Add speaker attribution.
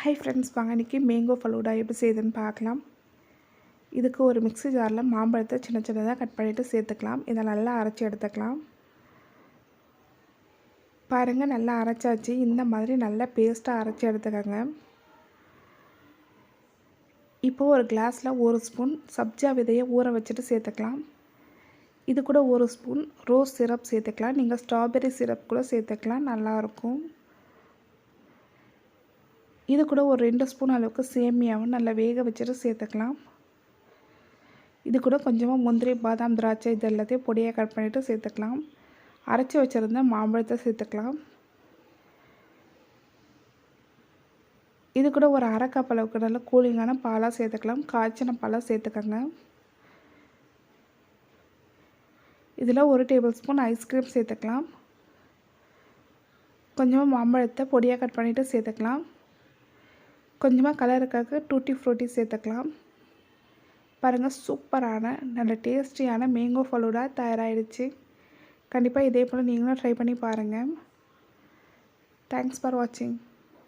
Speaker 1: Hi friends வாங்க இன்றைக்கி mango falooda எப்படி செய்யுதுன்னு பார்க்கலாம். இதுக்கு ஒரு மிக்ஸி ஜாரில் மாம்பழத்தை சின்ன சின்னதாக கட் பண்ணிவிட்டு சேர்த்துக்கலாம். இதை நல்லா அரைச்சி எடுத்துக்கலாம். பாருங்கள் நல்லா அரைச்சாச்சு. இந்த மாதிரி நல்லா பேஸ்ட்டாக அரைச்சி எடுத்துக்கோங்க. இப்போது ஒரு கிளாஸில் ஒரு ஸ்பூன் சப்ஜா விதையை ஊற வச்சுட்டு சேர்த்துக்கலாம். இது கூட ஒரு ஸ்பூன் ரோஸ் சிரப் சேர்த்துக்கலாம். நீங்கள் ஸ்ட்ராபெரி சிரப் கூட சேர்த்துக்கலாம். நல்லாயிருக்கும் இது கூட ஒரு ரெண்டு ஸ்பூன் அளவுக்கு சேமியாவும் நல்லா வேக வச்சுட்டு சேர்த்துக்கலாம். இது கூட கொஞ்சமாக முந்திரி பாதாம் திராட்சை இது எல்லாத்தையும் பொடியாக கட் பண்ணிவிட்டு சேர்த்துக்கலாம். அரைச்சி வச்சுருந்த மாம்பழத்தை சேர்த்துக்கலாம். இது கூட ஒரு அரை கப் அளவுக்கு நல்ல கூலிங்கான பாலாக சேர்த்துக்கலாம். காய்ச்சின பாலாக சேர்த்துக்கோங்க. இதில் ஒரு டேபிள் ஸ்பூன் ஐஸ்கிரீம் சேர்த்துக்கலாம். கொஞ்சமாக மாம்பழத்தை பொடியாக கட் பண்ணிவிட்டு சேர்த்துக்கலாம். கொஞ்சமாக கலருக்காக டூட்டி ஃப்ரூட்டி சேர்த்துக்கலாம். பாருங்கள் சூப்பரான நல்ல டேஸ்டியான மேங்கோ ஃபலூடா தயாராகிடுச்சு கண்டிப்பாக இதே போல் நீங்களும் ட்ரை பண்ணி பாருங்கள் தேங்க்ஸ் ஃபார் வாட்சிங்